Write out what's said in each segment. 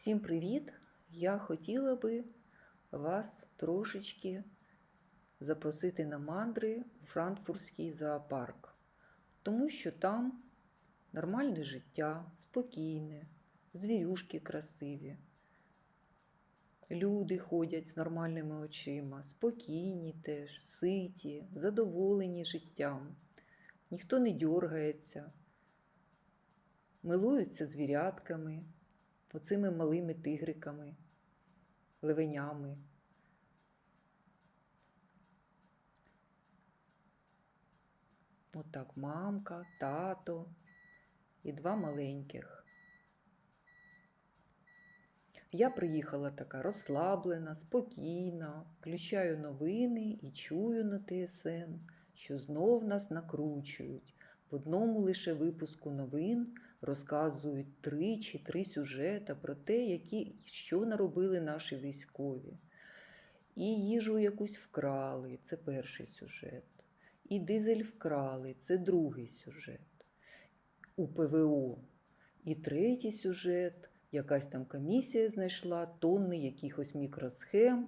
Всім привіт! Я хотіла би вас трошечки запросити на мандри у Франкфуртський зоопарк, тому що там нормальне життя, спокійне, звірюшки красиві. Люди ходять з нормальними очима, спокійні теж, ситі, задоволені життям. Ніхто не дергається, милуються звірятками, оцими малими тигриками, левенями. Отак мамка, тато і два маленьких. Я приїхала така розслаблена, спокійна, включаю новини і чую на ТСН, що знов нас накручують. В одному лише випуску новин розказують три чи три сюжета про те, які, що наробили наші військові. І їжу якусь вкрали, це перший сюжет. І дизель вкрали, це другий сюжет. У ПВО. І третій сюжет. Якась там комісія знайшла тонни якихось мікросхем.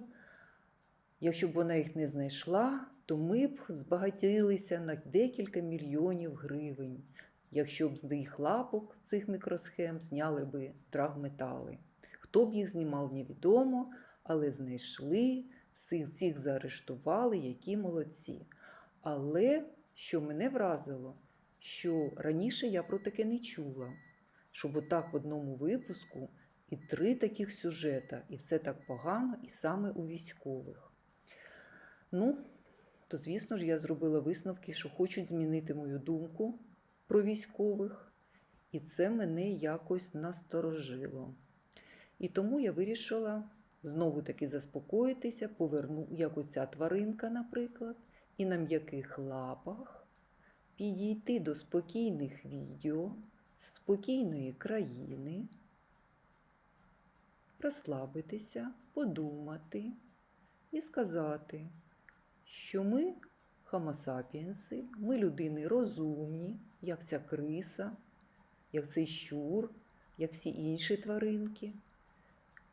Якщо б вона їх не знайшла, то ми б збагатілися на декілька мільйонів гривень. Якщо б з їх лапок цих мікросхем зняли би драгметали. Хто б їх знімав, невідомо, але знайшли, всіх цих заарештували, які молодці. Але що мене вразило, що раніше я про таке не чула щоб отак в одному випуску і три таких сюжета, і все так погано, і саме у військових. Ну, то, звісно ж, я зробила висновки, що хочуть змінити мою думку про військових, і це мене якось насторожило. І тому я вирішила знову таки заспокоїтися, поверну, як оця тваринка, наприклад, і на м'яких лапах підійти до спокійних відео спокійної країни, розслабитися, подумати і сказати, що ми хамосапіенси, ми людини розумні, як ця криса, як цей щур, як всі інші тваринки.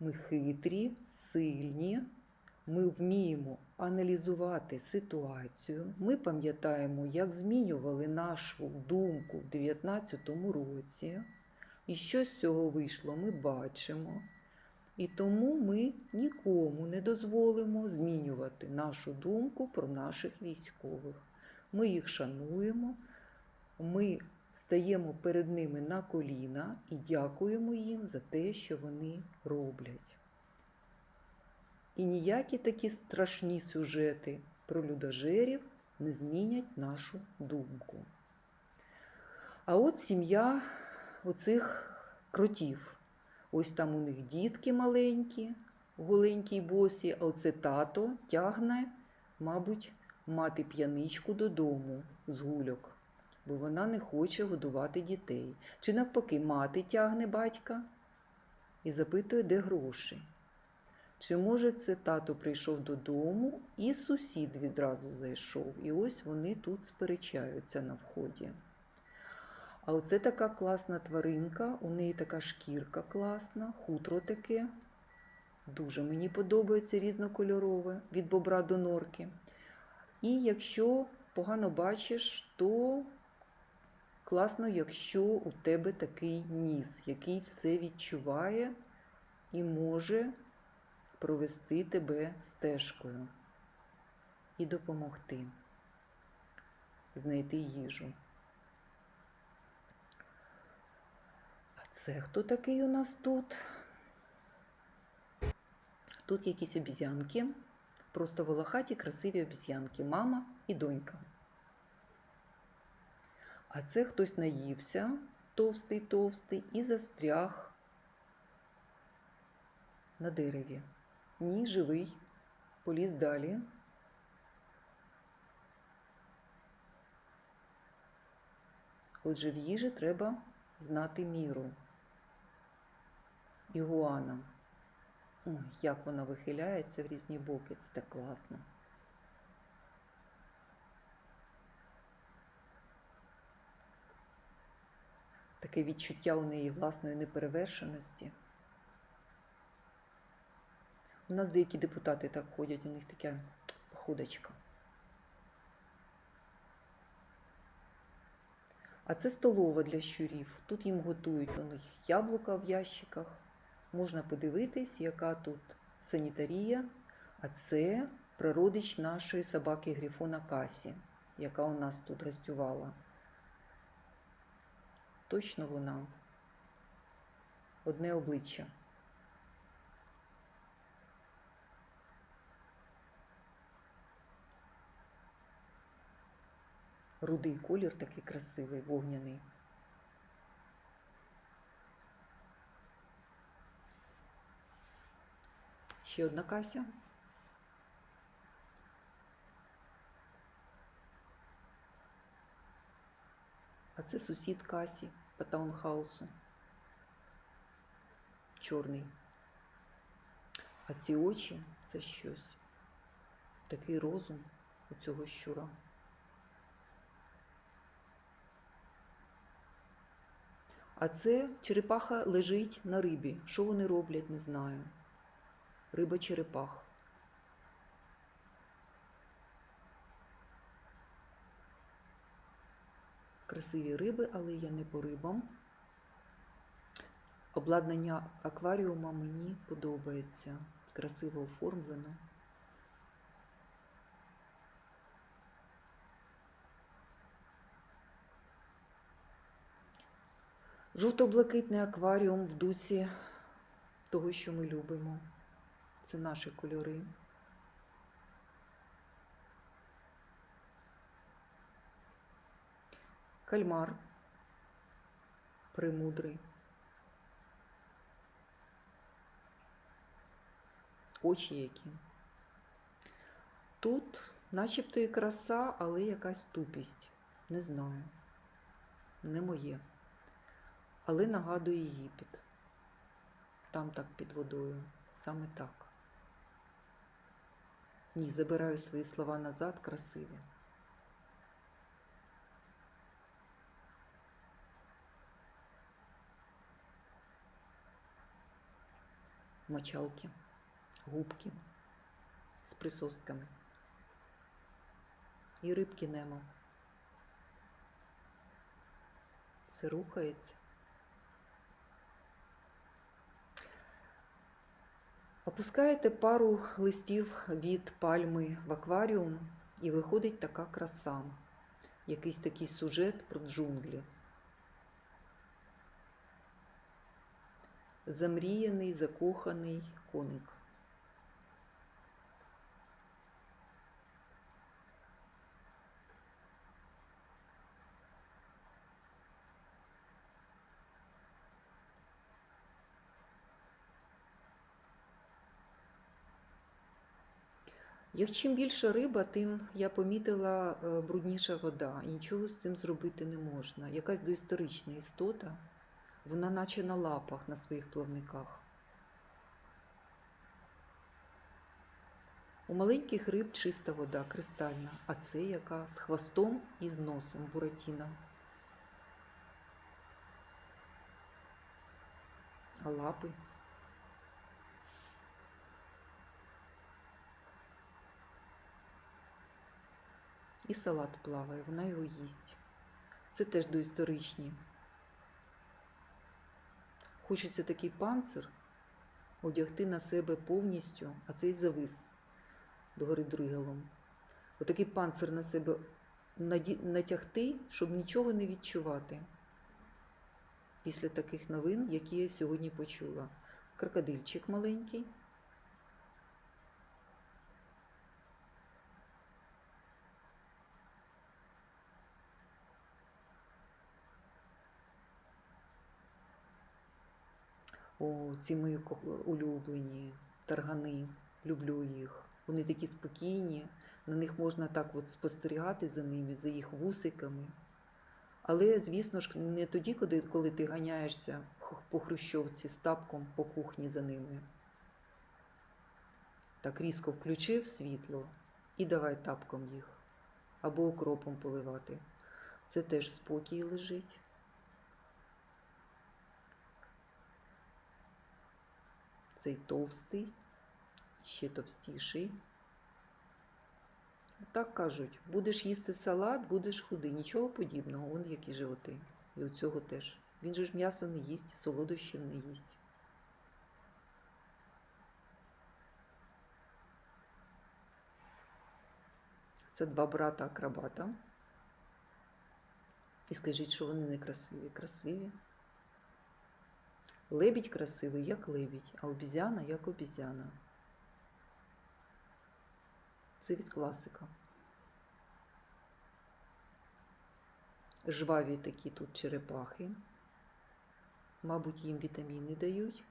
Ми хитрі, сильні, ми вміємо аналізувати ситуацію. Ми пам'ятаємо, як змінювали нашу думку в 2019 році, і що з цього вийшло, ми бачимо. І тому ми нікому не дозволимо змінювати нашу думку про наших військових. Ми їх шануємо, ми стаємо перед ними на коліна і дякуємо їм за те, що вони роблять. І ніякі такі страшні сюжети про людожерів не змінять нашу думку. А от сім'я оцих кротів. Ось там у них дітки маленькі, голенькі й босі, а оце тато тягне, мабуть, мати п'яничку додому з гульок, бо вона не хоче годувати дітей. Чи навпаки, мати тягне батька і запитує, де гроші. Чи може це тато прийшов додому, і сусід відразу зайшов, і ось вони тут сперечаються на вході. А оце така класна тваринка, у неї така шкірка класна, хутро таке. Дуже мені подобається різнокольорове від бобра до норки. І якщо погано бачиш, то класно, якщо у тебе такий ніс, який все відчуває і може провести тебе стежкою і допомогти знайти їжу. А це хто такий у нас тут? Тут якісь обізянки, просто волохаті красиві обізянки, мама і донька. А це хтось наївся, товстий, товстий, і застряг на дереві. Ні, живий, поліз далі. Отже, в їжі треба знати міру. Ігуана. Ой, як вона вихиляється в різні боки, це так класно. Таке відчуття у неї власної неперевершеності. У нас деякі депутати так ходять, у них така походочка. А це столова для щурів. Тут їм готують у них яблука в ящиках. Можна подивитись, яка тут санітарія. А це прародич нашої собаки Грифона Касі, яка у нас тут гостювала. Точно вона. Одне обличчя. Рудий колір такий красивий, вогняний. Ще одна кася. А це сусід Касі по таунхаусу. Чорний. А ці очі це щось. Такий розум у цього щура. А це черепаха лежить на рибі. Що вони роблять, не знаю. Риба черепах. Красиві риби, але я не по рибам. Обладнання акваріума мені подобається. Красиво оформлено. Жовто-блакитний акваріум в дусі того, що ми любимо. Це наші кольори. Кальмар премудрий. Очі які. Тут начебто і краса, але якась тупість. Не знаю. Не моє. Але нагадує Єгипет. Там так під водою. Саме так. Ні, забираю свої слова назад, красиві. Мочалки, губки з присосками. І рибки нема. Все рухається. Опускаєте пару листів від пальми в акваріум і виходить така краса. Якийсь такий сюжет про джунглі. Замріяний, закоханий коник. Як чим більше риба, тим я помітила е, брудніша вода. І нічого з цим зробити не можна. Якась доісторична істота, вона наче на лапах на своїх плавниках. У маленьких риб чиста вода, кристальна, а це яка з хвостом і з носом буратіна. А лапи. І салат плаває, вона його їсть. Це теж доісторичні. Хочеться такий панцир одягти на себе повністю, а цей завис догори дригалом. Отакий панцир на себе натягти, щоб нічого не відчувати після таких новин, які я сьогодні почула. Крокодильчик маленький. Ці мої улюблені таргани. Люблю їх. Вони такі спокійні, на них можна так от спостерігати за ними, за їх вусиками. Але, звісно ж, не тоді, коли, ти ганяєшся по хрущовці з тапком по кухні за ними. Так різко включив світло і давай тапком їх. Або окропом поливати. Це теж спокій лежить. Цей товстий ще товстіший. Так кажуть, будеш їсти салат, будеш худий. Нічого подібного, вон які животи. І у цього теж. Він же ж м'ясо не їсть, солодощів не їсть. Це два брата акробата. І скажіть, що вони не красиві. Красиві. Лебідь красивий, як лебідь, а обізяна як обізяна. Це від класика. Жваві такі тут черепахи. Мабуть, їм вітаміни дають.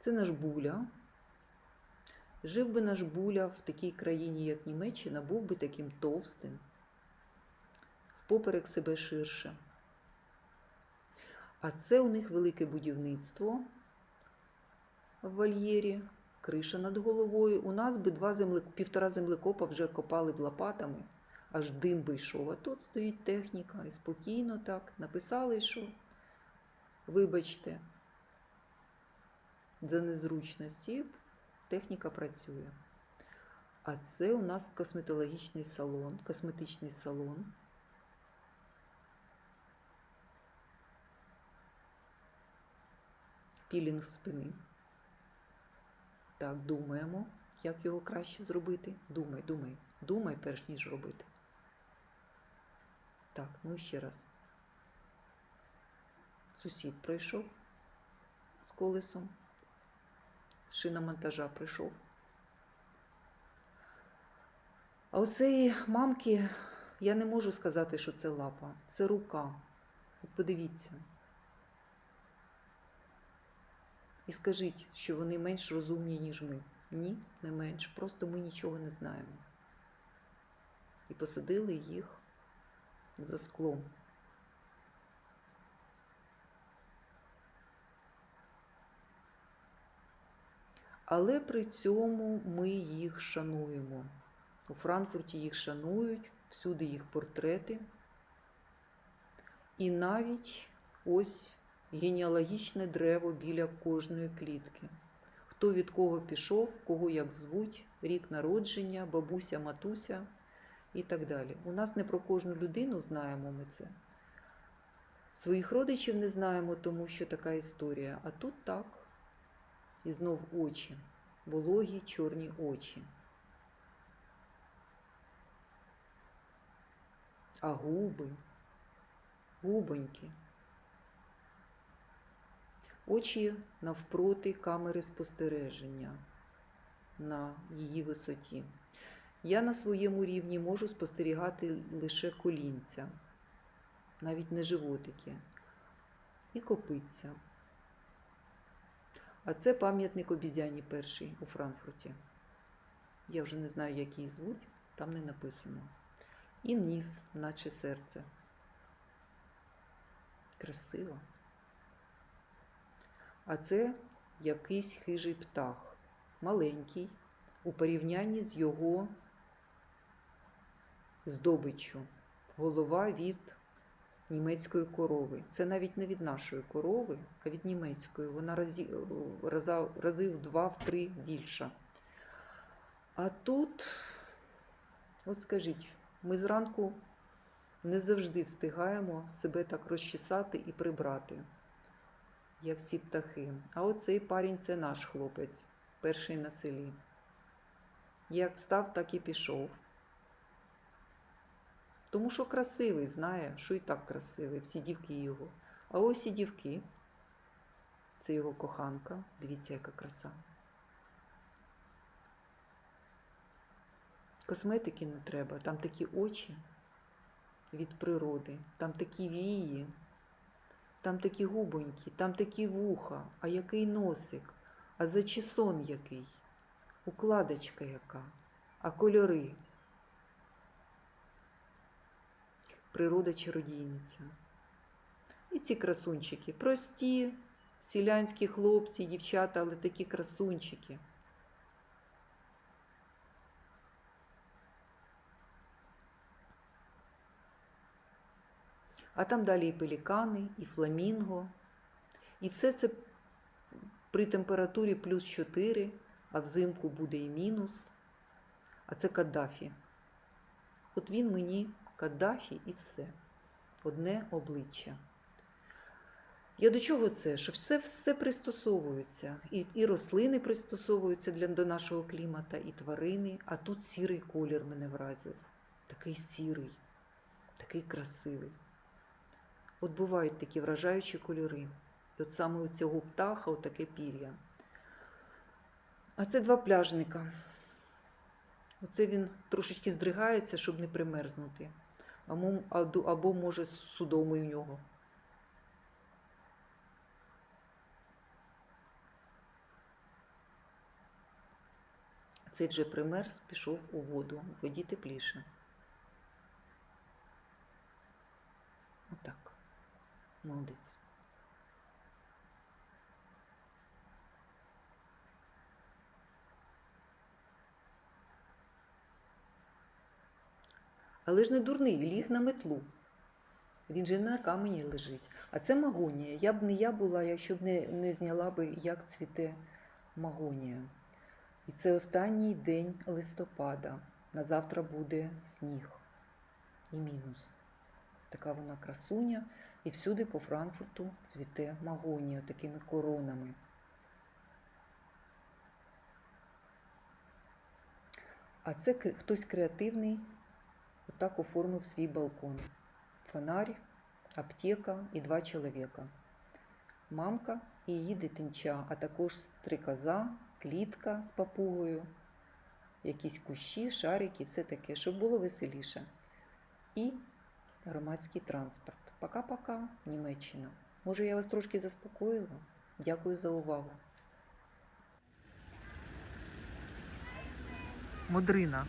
Це наш буля. Жив би наш буля в такій країні, як Німеччина, був би таким товстим, впоперек себе ширше. А це у них велике будівництво в вольєрі, криша над головою. У нас би два земле... півтора землекопа вже копали б лопатами, аж дим би йшов. А тут стоїть техніка і спокійно так написали, що вибачте, за незручності техніка працює. А це у нас косметологічний салон, косметичний салон. Пілінг спини. Так, думаємо, як його краще зробити. Думай, думай, думай, перш ніж робити. Так, ну ще раз. Сусід пройшов з колесом, з шиномонтажа прийшов. А у цієї мамки я не можу сказати, що це лапа, це рука. От подивіться. І скажіть, що вони менш розумні, ніж ми. Ні, не менш. Просто ми нічого не знаємо. І посадили їх за склом. Але при цьому ми їх шануємо. У Франкфурті їх шанують, всюди їх портрети. І навіть ось генеалогічне древо біля кожної клітки. Хто від кого пішов, кого як звуть, рік народження, бабуся, матуся і так далі. У нас не про кожну людину знаємо ми це. Своїх родичів не знаємо, тому що така історія. А тут так. І знов очі, вологі чорні очі. А губи, губоньки. Очі навпроти камери спостереження на її висоті. Я на своєму рівні можу спостерігати лише колінця, навіть не животики, і копиця. А це пам'ятник обізяні перший у Франкфурті. Я вже не знаю, як її звуть, там не написано. І ніс, наче серце. Красиво. А це якийсь хижий птах, маленький, у порівнянні з його здобиччю. Голова від німецької корови. Це навіть не від нашої корови, а від німецької. Вона разі, раза, рази в два-три більша. А тут, от скажіть, ми зранку не завжди встигаємо себе так розчесати і прибрати, як ці птахи. А оцей парень це наш хлопець, перший на селі. Як встав, так і пішов. Тому що красивий, знає, що і так красивий, всі дівки його. А ось і дівки. Це його коханка. Дивіться, яка краса. Косметики не треба, там такі очі від природи, там такі вії, там такі губоньки, там такі вуха, а який носик, а зачесон який, укладочка яка, а кольори. Природа чародійниця. І ці красунчики прості, селянські хлопці, дівчата, але такі красунчики. А там далі і пелікани, і фламінго. І все це при температурі плюс 4, а взимку буде і мінус. А це Каддафі. От він мені Каддафі і все. Одне обличчя. Я до чого це? Що все, все пристосовується. І, і рослини пристосовуються для, до нашого клімата, і тварини. А тут сірий колір мене вразив. Такий сірий, такий красивий. От бувають такі вражаючі кольори. І от саме у цього птаха отаке пір'я. А це два пляжника. Оце він трошечки здригається, щоб не примерзнути. Або, може судомий в нього. Цей вже примерз, пішов у воду. в воді тепліше. Отак. Молодець. Але ж не дурний, ліг на метлу. Він же на камені лежить. А це магонія. Я б не я була, якщо б не, не зняла би, як цвіте магонія. І це останній день листопада. На завтра буде сніг і мінус. Така вона красуня, і всюди по Франкфурту цвіте магонія такими коронами. А це хтось креативний отак оформив свій балкон. Фонарь, аптека і два чоловіка. Мамка і її дитинча, а також стрикоза, клітка з папугою, якісь кущі, шарики, все таке, щоб було веселіше. І громадський транспорт. Пока-пока, Німеччина. Може, я вас трошки заспокоїла? Дякую за увагу. Модрина.